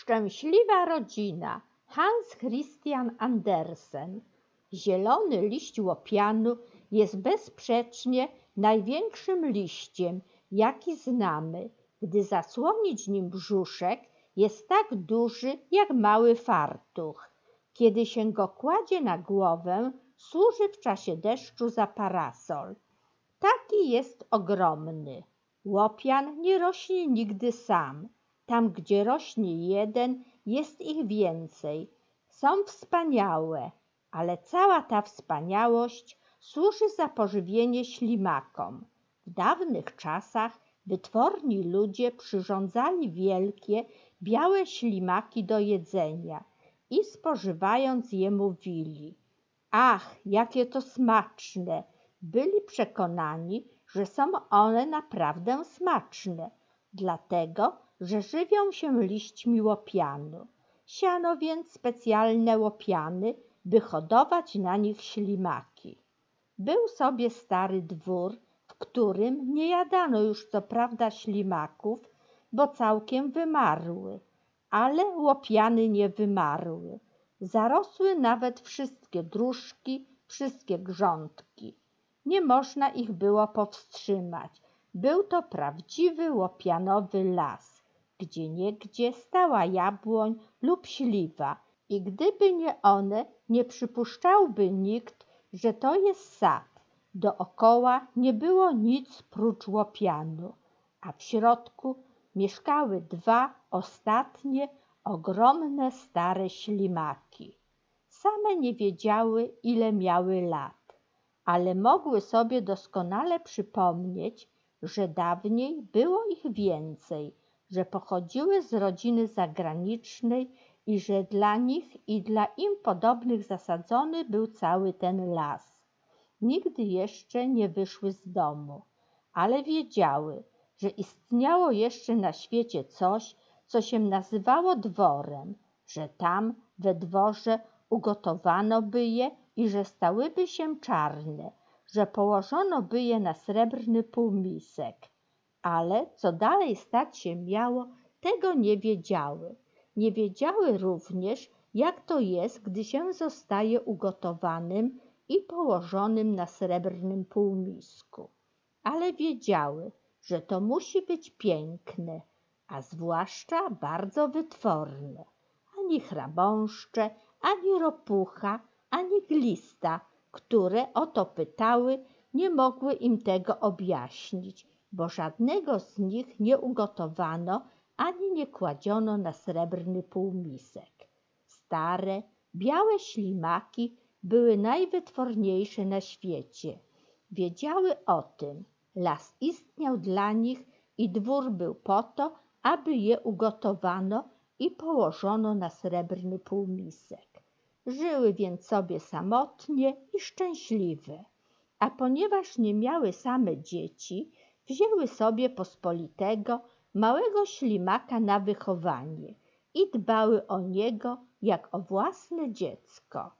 Szczęśliwa rodzina Hans Christian Andersen. Zielony liść łopianu jest bezsprzecznie największym liściem, jaki znamy, gdy zasłonić nim brzuszek, jest tak duży jak mały fartuch. Kiedy się go kładzie na głowę, służy w czasie deszczu za parasol. Taki jest ogromny. Łopian nie rośnie nigdy sam. Tam, gdzie rośnie jeden, jest ich więcej. Są wspaniałe, ale cała ta wspaniałość służy za pożywienie ślimakom. W dawnych czasach wytworni ludzie przyrządzali wielkie, białe ślimaki do jedzenia i spożywając je mówili: Ach, jakie to smaczne! Byli przekonani, że są one naprawdę smaczne, dlatego że żywią się liśćmi łopianu. Siano więc specjalne łopiany, by hodować na nich ślimaki. Był sobie stary dwór, w którym nie jadano już co prawda ślimaków, bo całkiem wymarły, ale łopiany nie wymarły. Zarosły nawet wszystkie dróżki, wszystkie grządki. Nie można ich było powstrzymać. Był to prawdziwy łopianowy las, gdzie niegdzie stała jabłoń lub śliwa i gdyby nie one, nie przypuszczałby nikt, że to jest sad. Dookoła nie było nic prócz łopianu, a w środku mieszkały dwa ostatnie, ogromne stare ślimaki. Same nie wiedziały, ile miały lat, ale mogły sobie doskonale przypomnieć, że dawniej było ich więcej, że pochodziły z rodziny zagranicznej i że dla nich i dla im podobnych zasadzony był cały ten las. Nigdy jeszcze nie wyszły z domu, ale wiedziały, że istniało jeszcze na świecie coś, co się nazywało dworem, że tam we dworze ugotowano by je i że stałyby się czarne, że położono by je na srebrny półmisek. Ale co dalej stać się miało, tego nie wiedziały. Nie wiedziały również, jak to jest, gdy się zostaje ugotowanym i położonym na srebrnym półmisku. Ale wiedziały, że to musi być piękne, a zwłaszcza bardzo wytworne. Ani chrabąszcze, ani ropucha, ani glista, które o to pytały, nie mogły im tego objaśnić, bo żadnego z nich nie ugotowano ani nie kładziono na srebrny półmisek. Stare, białe ślimaki były najwytworniejsze na świecie. Wiedziały o tym. Las istniał dla nich i dwór był po to, aby je ugotowano i położono na srebrny półmisek. Żyły więc sobie samotnie i szczęśliwe. A ponieważ nie miały same dzieci, wzięły sobie pospolitego, małego ślimaka na wychowanie i dbały o niego jak o własne dziecko.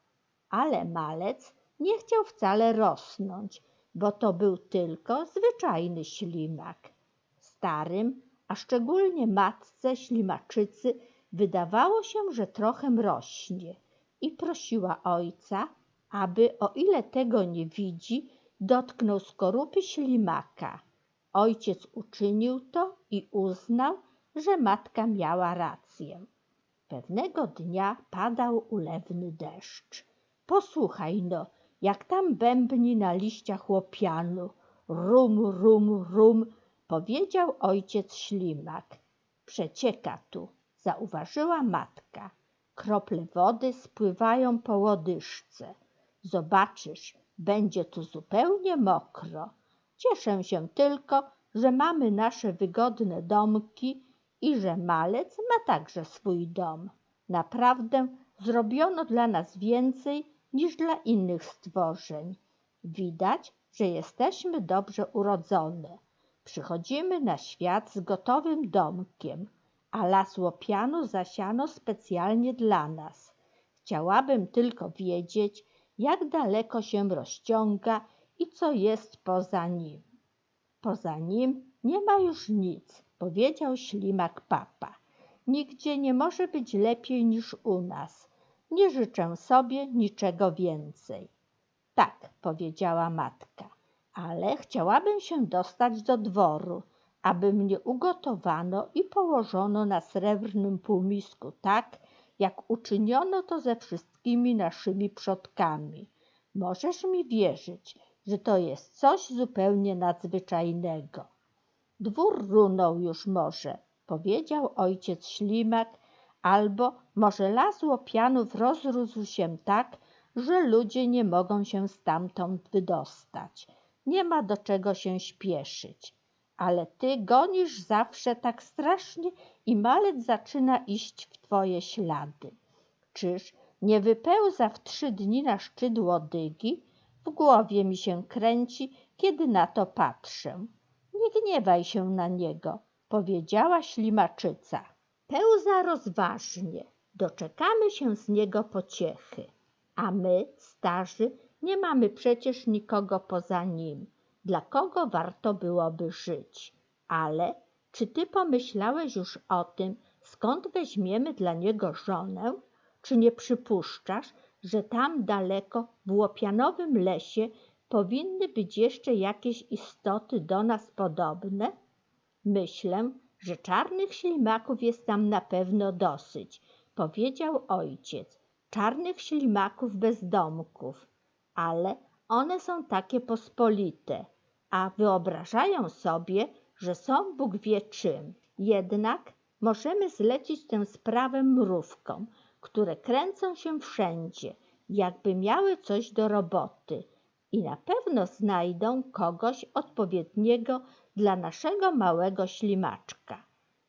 Ale malec nie chciał wcale rosnąć, bo to był tylko zwyczajny ślimak. Starym, a szczególnie matce ślimaczycy wydawało się, że trochę rośnie i prosiła ojca, aby o ile tego nie widzi, dotknął skorupy ślimaka. Ojciec uczynił to i uznał, że matka miała rację. Pewnego dnia padał ulewny deszcz. Posłuchaj no, jak tam bębni na liściach łopianu. Rum, rum, rum, powiedział ojciec ślimak. Przecieka tu, zauważyła matka. Krople wody spływają po łodyżce. Zobaczysz, będzie tu zupełnie mokro. Cieszę się tylko, że mamy nasze wygodne domki i że malec ma także swój dom. Naprawdę zrobiono dla nas więcej niż dla innych stworzeń. Widać, że jesteśmy dobrze urodzone. Przychodzimy na świat z gotowym domkiem, a las łopianu zasiano specjalnie dla nas. Chciałabym tylko wiedzieć, jak daleko się rozciąga i co jest poza nim. Poza nim nie ma już nic, powiedział ślimak papa. Nigdzie nie może być lepiej niż u nas. Nie życzę sobie niczego więcej. Tak, powiedziała matka, ale chciałabym się dostać do dworu, aby mnie ugotowano i położono na srebrnym półmisku tak, jak uczyniono to ze wszystkimi naszymi przodkami. Możesz mi wierzyć, że to jest coś zupełnie nadzwyczajnego. Dwór runął już może, powiedział ojciec ślimak, albo może las łopianów rozrósł się tak, że ludzie nie mogą się stamtąd wydostać. Nie ma do czego się śpieszyć. Ale ty gonisz zawsze tak strasznie i malec zaczyna iść w twoje ślady. Czyż nie wypełza w trzy dni na szczyt łodygi? W głowie mi się kręci, kiedy na to patrzę. Nie gniewaj się na niego, powiedziała ślimaczyca. Pełza rozważnie, doczekamy się z niego pociechy. A my, starzy, nie mamy przecież nikogo poza nim, dla kogo warto byłoby żyć. Ale czy ty pomyślałeś już o tym, skąd weźmiemy dla niego żonę? Czy nie przypuszczasz, że tam daleko, w łopianowym lesie, powinny być jeszcze jakieś istoty do nas podobne? Myślę, że czarnych ślimaków jest tam na pewno dosyć, powiedział ojciec. Czarnych ślimaków bezdomków, ale one są takie pospolite, a wyobrażają sobie, że są Bóg wie czym. Jednak możemy zlecić tę sprawę mrówkom, które kręcą się wszędzie, jakby miały coś do roboty i na pewno znajdą kogoś odpowiedniego dla naszego małego ślimaczka.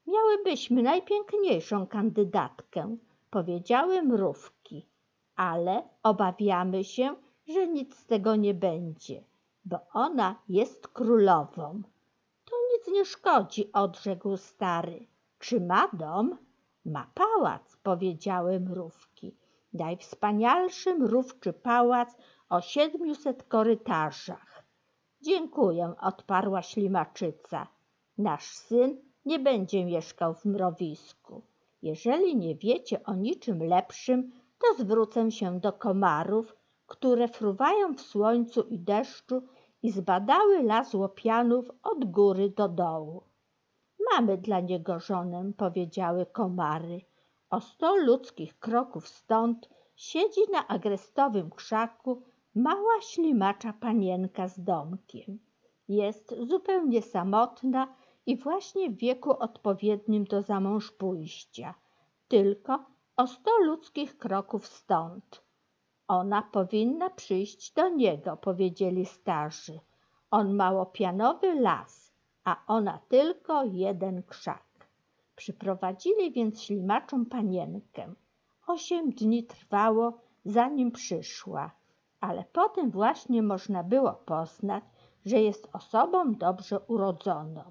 Miałybyśmy najpiękniejszą kandydatkę, powiedziały mrówki, ale obawiamy się, że nic z tego nie będzie, bo ona jest królową. To nic nie szkodzi, odrzekł stary. Czy ma dom? Ma pałac, powiedziały mrówki. Najwspanialszy mrówczy pałac o siedmiuset korytarzach. Dziękuję, odparła ślimaczyca. Nasz syn nie będzie mieszkał w mrowisku. Jeżeli nie wiecie o niczym lepszym, to zwrócę się do komarów, które fruwają w słońcu i deszczu i zbadały las łopianów od góry do dołu. Mamy dla niego żonę, powiedziały komary. O sto ludzkich kroków stąd siedzi na agrestowym krzaku mała ślimacza panienka z domkiem. Jest zupełnie samotna i właśnie w wieku odpowiednim do zamąż pójścia, tylko o sto ludzkich kroków stąd. Ona powinna przyjść do niego, powiedzieli starzy. On ma łopianowy las, a ona tylko jeden krzak. Przyprowadzili więc ślimaczą panienkę. Osiem dni trwało, zanim przyszła, ale potem właśnie można było poznać, że jest osobą dobrze urodzoną.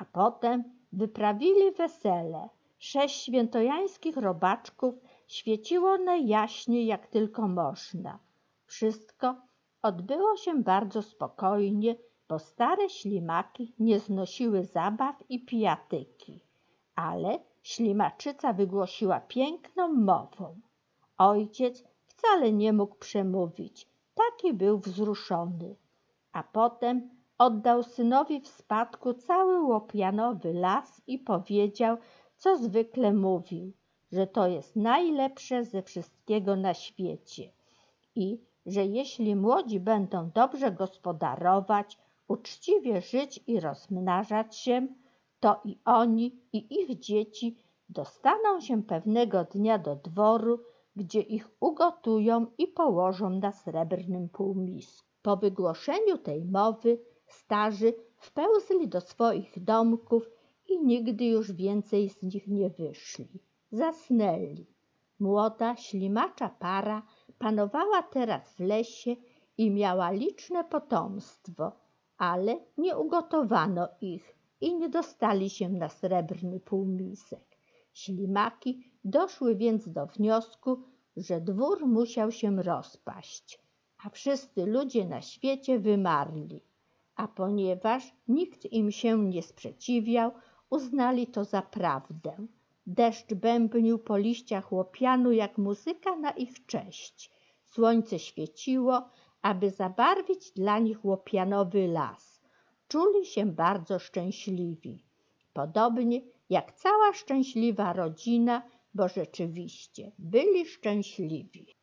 A potem wyprawili wesele. Sześć świętojańskich robaczków świeciło najjaśniej jak tylko można. Wszystko odbyło się bardzo spokojnie, bo stare ślimaki nie znosiły zabaw i pijatyki. Ale ślimaczyca wygłosiła piękną mową. Ojciec wcale nie mógł przemówić, taki był wzruszony. A potem oddał synowi w spadku cały łopianowy las i powiedział, co zwykle mówił, że to jest najlepsze ze wszystkiego na świecie i że jeśli młodzi będą dobrze gospodarować, uczciwie żyć i rozmnażać się, to i oni, i ich dzieci dostaną się pewnego dnia do dworu, gdzie ich ugotują i położą na srebrnym półmisku. Po wygłoszeniu tej mowy starzy wpełzli do swoich domków i nigdy już więcej z nich nie wyszli. Zasnęli. Młoda, ślimacza para panowała teraz w lesie i miała liczne potomstwo, ale nie ugotowano ich i nie dostali się na srebrny półmisek. Ślimaki doszły więc do wniosku, że dwór musiał się rozpaść, a wszyscy ludzie na świecie wymarli. A ponieważ nikt im się nie sprzeciwiał, uznali to za prawdę. Deszcz bębnił po liściach łopianu jak muzyka na ich cześć. Słońce świeciło, aby zabarwić dla nich łopianowy las. Czuli się bardzo szczęśliwi. Podobnie jak cała szczęśliwa rodzina, bo rzeczywiście byli szczęśliwi.